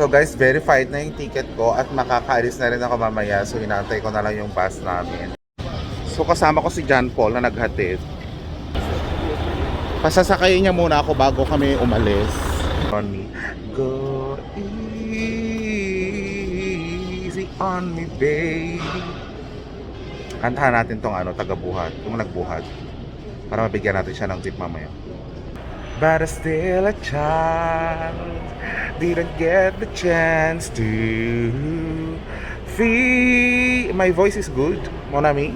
So guys, verified na yung ticket ko at makakaalis na rin ako mamaya. So inaantay ko na lang yung bus namin. So kasama ko si John Paul na naghatid. Pasasakayin niya muna ako bago kami umalis. On me. Go easy on me, baby. Kantahan natin tong ano, taga-buhat. Yung nagbuhat. Para mabigyan natin siya ng tip mamaya. But I'm still a child. Didn't get the chance to feel. My voice is good, Monami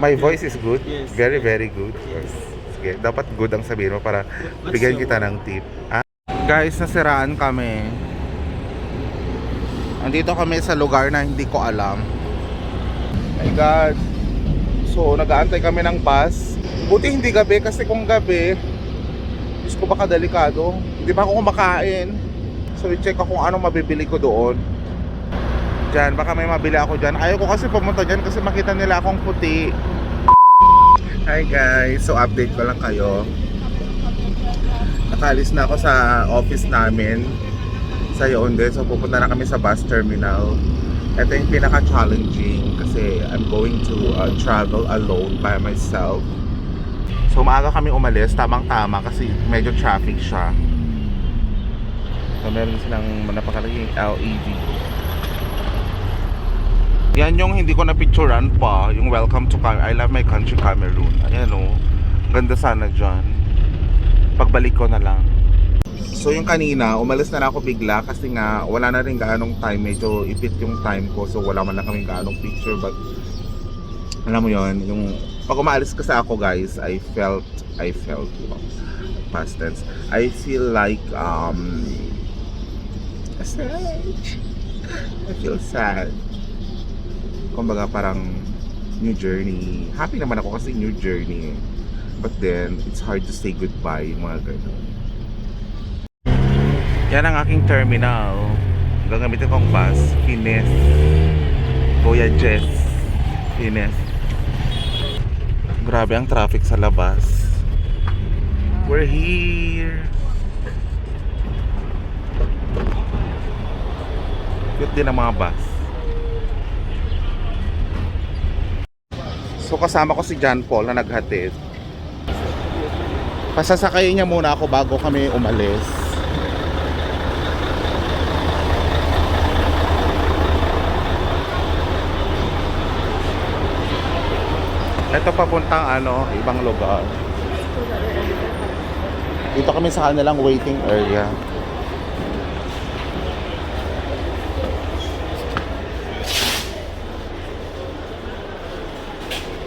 My voice is good. Yes. Very, very good. Yes. Sige, dapat good ang sabihin mo para What's bigyan kita ng tip ah? Guys, nasiraan kami. Andito kami sa lugar na hindi ko alam. My God. So, nag-aantay kami ng bus. Buti hindi gabi kasi kung gabi Diyos ko baka delikado. Hindi pa ako kumakain. So i-check ako kung ano mabibili ko doon. Diyan, baka may mabili ako dyan. Ayaw ko kasi pumunta dyan kasi makita nila akong puti. Hi guys, so update ko lang kayo. Nakalis na ako sa office namin sa Yaounde. So pupunta na kami sa bus terminal. Ito yung pinaka-challenging kasi I'm going to uh, travel alone by myself. So maaga kami umalis, tamang-tama kasi medyo traffic siya. So meron silang napakalaging LED. Yan yung hindi ko na-picturean pa, yung Welcome to Cam I love my country Cameroon. Ayan o, ganda sana dyan. Pagbalik ko na lang. So yung kanina, umalis na lang ako bigla kasi nga wala na rin gaanong time. Medyo ipit yung time ko so wala man lang kaming gaanong picture but alam mo yon yung pag umaalis kasi ako guys I felt I felt wow, past tense. I feel like um sad. I feel sad. Kumbaga parang new journey. Happy naman ako kasi new journey eh. but then it's hard to say goodbye mga ganun. Yan ang aking terminal. Gagamitin kong bus. Fines Kuya Jess. Fines Grabe ang traffic sa labas. We're here. Cute din ang mga bus. So kasama ko si John Paul na naghatid. Pasasakayin niya muna ako bago kami umalis. Ito papuntang ano, ibang lugar. Dito kami sa kanilang waiting area.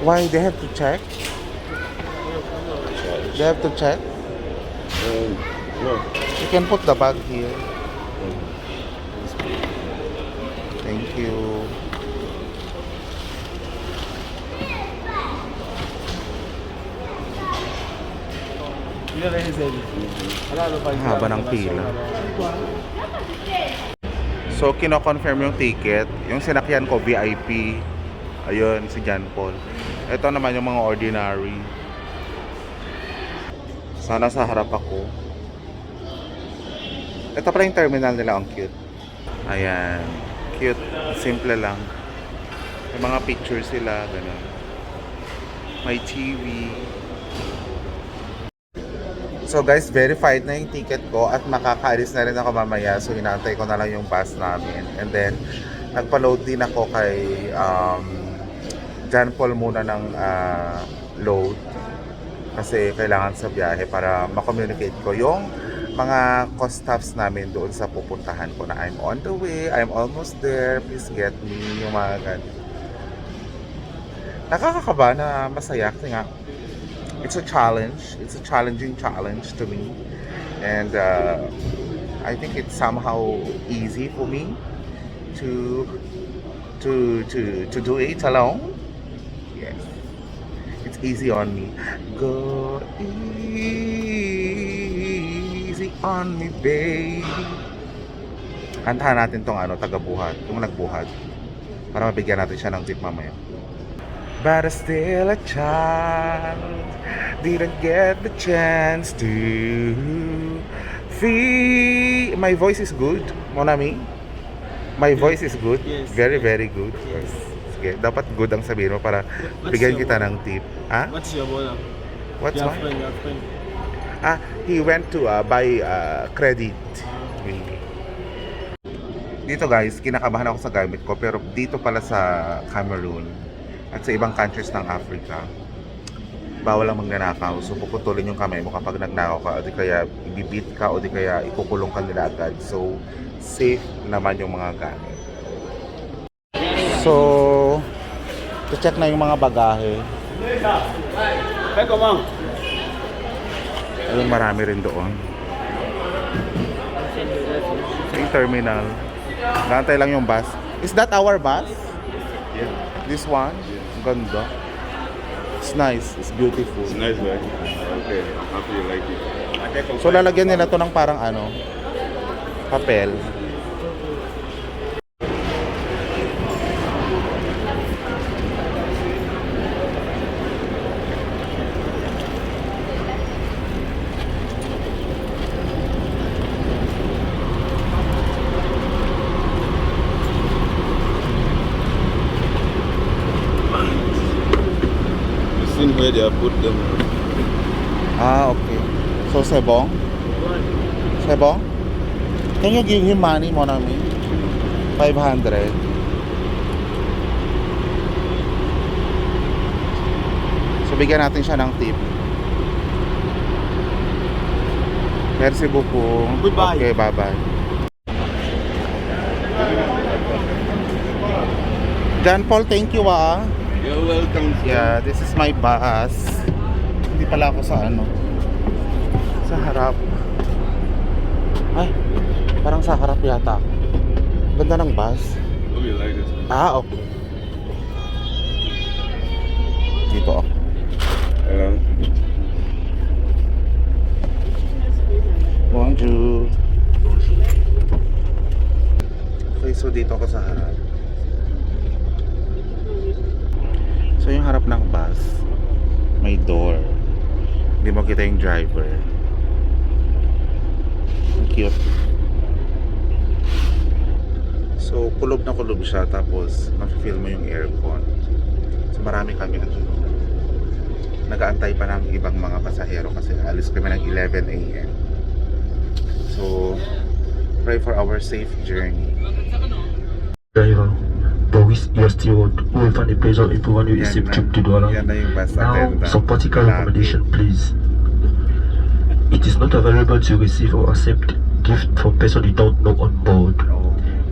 Why they have to check? They have to check? Um, no. You can put the bag here. Thank you. Ang haba ng pila. So, kino-confirm yung ticket. Yung sinakyan ko, VIP. Ayun, si John Paul. Ito naman yung mga ordinary. Sana sa harap ako. Ito pala yung terminal nila. Ang cute. Ayan. Cute. Simple lang. May mga pictures sila. Ganun. May TV. So guys, verified na yung ticket ko at makakaalis na rin ako mamaya. So inaantay ko na lang yung bus namin. And then, nagpa-load din ako kay um, John Paul muna ng ah, load. Kasi kailangan sa biyahe para makommunicate ko yung mga co-staffs namin doon sa pupuntahan ko na I'm on the way, I'm almost there, please get me, yung mga ganun. Nakakakaba na masaya kasi nga it's a challenge. It's a challenging challenge to me. And uh, I think it's somehow easy for me to to to to do it alone. Yes. It's easy on me. Go easy on me, baby. Kantahan natin tong ano, taga-buhat, yung nagbuhat. Para mabigyan natin siya ng tip mamaya. But I'm still a child Didn't get the chance to feel My voice is good Monami, my voice is good. Yes. Very, very good. Yes. Sige, dapat good ang sabihin mo para What's bigyan your kita ng tip. Ah? What's your bola? What's your friend, your friend. Ah, he went to uh, buy uh, credit. Dito guys, kinakabahan ako sa gamit ko pero dito pala sa Cameroon at sa ibang countries ng Africa, bawal ang magnanakaw. So puputulin yung kamay mo kapag nagnakaw ka o di kaya ibibit ka o di kaya ikukulong ka nila agad. So safe naman yung mga gamit. So, check na yung mga bagahe. Ayun, marami rin doon. Sa terminal. Gantay lang yung bus. Is that our bus? Yeah. This one? Ganda. It's nice. It's beautiful. It's nice, right? Okay. I'm happy you like it. So lalagyan nila to ng parang ano, papel. You seen where they have put them? Ah, okay. So Sebong? Sebong? Can you give him money, Monami? 500. So bigyan natin siya ng tip. Merci beaucoup. Goodbye. Okay, bye-bye. John Paul, thank you ah. You're welcome. sir. Yeah, this is my bus. Hindi pala ako sa ano. Sa harap. Ay, parang sa harap yata. Ganda ng bus. You like it. Ah, okay. Dito ako. Hello. Bonjour. Okay, so dito ako sa harap. So yung harap ng bus, may door. Hindi mo kita yung driver. Cute. So, kulob na kulob siya tapos mafe-feel mo yung aircon. So, marami kami na Nagaantay pa ng ibang mga pasahero kasi alis kami ng 11 a.m. So, pray for our safe journey. driver, we you're still will find a place of improvement you receive trip to bus Now, some practical recommendation, please. It is not available to receive or accept gift from person you don't know on board.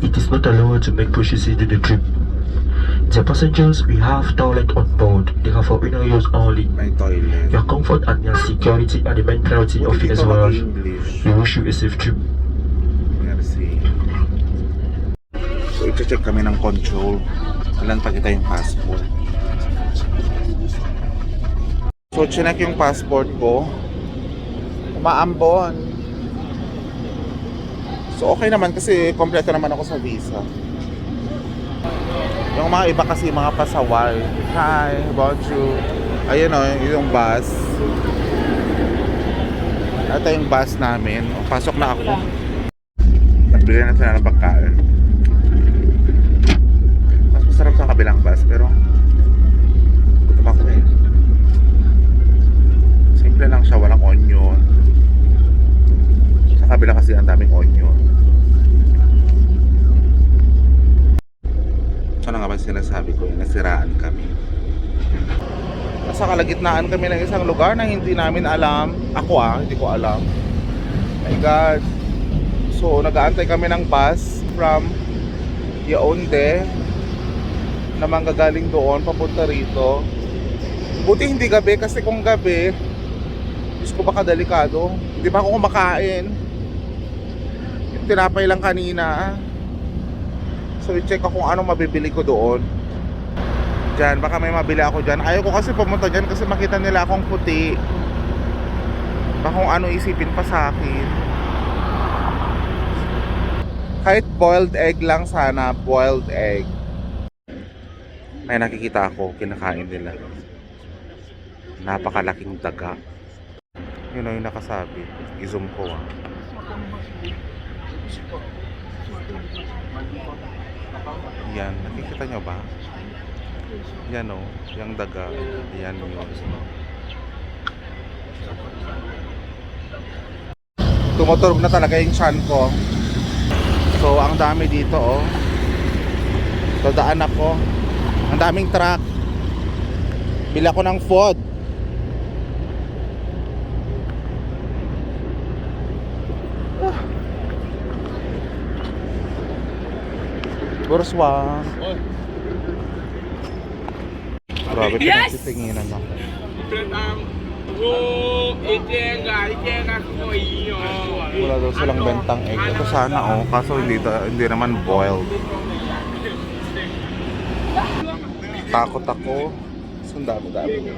It is not allowed to make purchases during the trip. The passengers, we have toilet on board. They are for inner use only. Your comfort and your security are the main priority of dito Voyage. We wish you a safe trip. Merci. So, i-check kami ng control. Kailan pa kita yung passport. So, chinek yung passport ko. Umaambon. So, okay naman kasi kompleto naman ako sa visa. Yung mga iba kasi mga pasaway. Hi, bonjour. Ayun o, yung bus. Ito yung bus namin. Pasok na ako. Nagbili na sila ng pagkain. Mas masarap sa kabilang bus, pero gutom ako eh. Simple lang siya, walang onion. Sa kabila kasi ang daming onion. So na nga ba sinasabi ko, eh, nasiraan kami. Nasa kalagitnaan kami ng isang lugar na hindi namin alam. Ako ah, hindi ko alam. My God. So, nag-aantay kami ng bus from Yaounde na manggagaling doon papunta rito. Buti hindi gabi kasi kung gabi, Diyos ko baka delikado. Hindi pa ako kumakain. Yung tinapay lang kanina. So, i-check ko kung ano mabibili ko doon. Diyan, baka may mabili ako dyan. Ayaw ko kasi pumunta dyan kasi makita nila akong puti. Baka kung ano isipin pa sa akin. Kahit boiled egg lang sana, boiled egg. May nakikita ako, kinakain nila. Napakalaking daga. Yun na yung nakasabi. I-zoom ko ah. Yan, nakikita nyo ba? Yan o, yung daga. Yan yun. Tumuturog na talaga yung chan ko. So, ang dami dito oh. Dadaan ako. Ang daming truck. Bila ko ng food. Ah. Burswa. Grabe, pinagtitinginan ako. Wala daw silang bentang egg. Ito sana oh, kaso hindi, ta- hindi naman boiled. Takot ako. Sundami dami.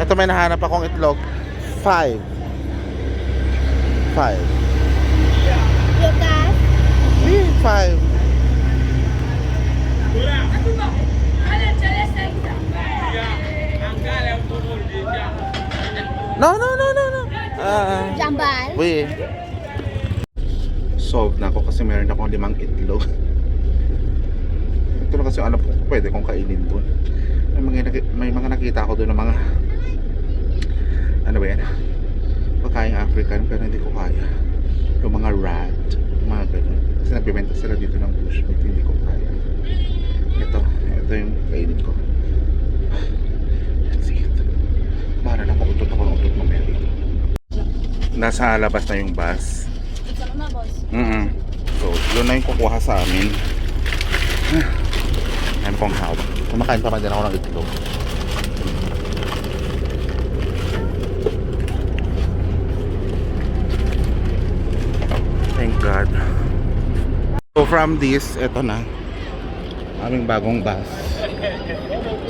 Ito may nahanap akong itlog. Five. Five. Lucas, five. No, no, no, no, no. Ah. Jambal. Wait. Solve na ako kasi meron akong limang itlog. Ito na kasi ano po, pwede kong kainin doon. May mga, may mga nakita ako doon ng mga ano ba yan? Pagkain African pero hindi ko kaya. Yung mga rat, mga ganun. Kasi nagbibenta sila dito ng bushmeat, hindi ko. Ito, ito yung kainin ko. That's it. Para na mautot ako ng utot mamaya dito. Nasa labas na yung bus. Mm So, yun na yung kukuha sa amin. Ano kong hawak. Kumakain pa man din ako ng itlog. Thank God. So from this, eto na. Aming bagong bus.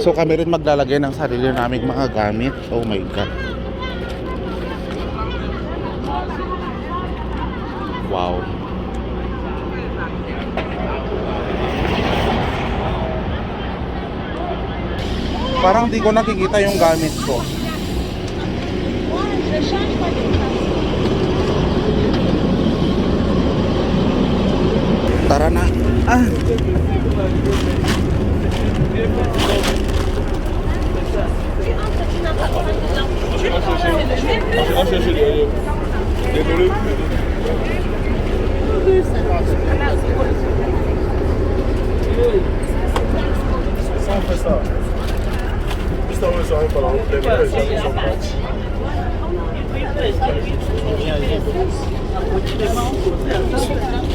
So kami rin maglalagay ng sarili naming mga gamit. Oh my God. Wow. Parang di ko nakikita yung gamit ko. Tara na. Ah. Ça, on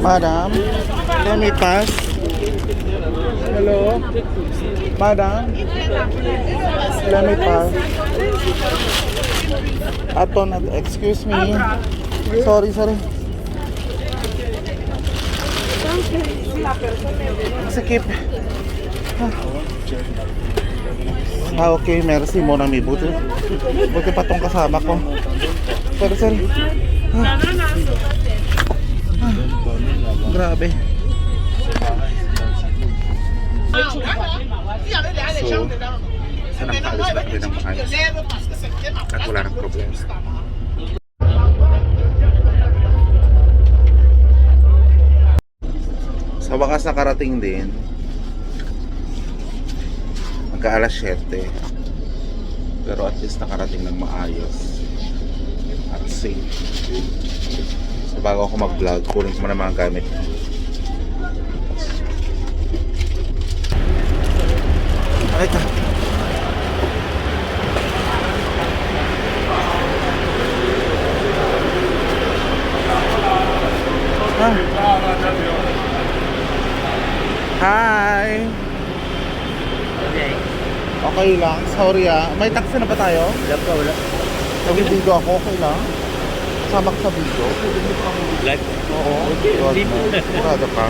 Madam, let me pass. Hello. Madam, let me pass. Aton, excuse me. Sorry, sorry. Sikip. Ah, okay. Merci mo na mi. Buti, buti pa tong kasama ko. Sorry, sorry. Ah. Ah, grabe. So, sa nakaalis na kami ng maayos. At wala ng problema. Sa wakas nakarating din. Magka alas 7. Pero at least nakarating ng maayos. At safe. So bago ako mag-vlog, kunin ko muna mga gamit. Ay ka. Ah. Hi! Okay lang, sorry ah. May taxi na ba tayo? Wala pa, wala. Nag-video ako, okay lang. Kasama ka sa video. Pwede mo kang... Live. Oo. Okay, God, live no. na. Sigurado ka.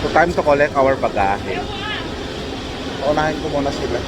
So time to collect our bagahe. Unahin ko muna sila.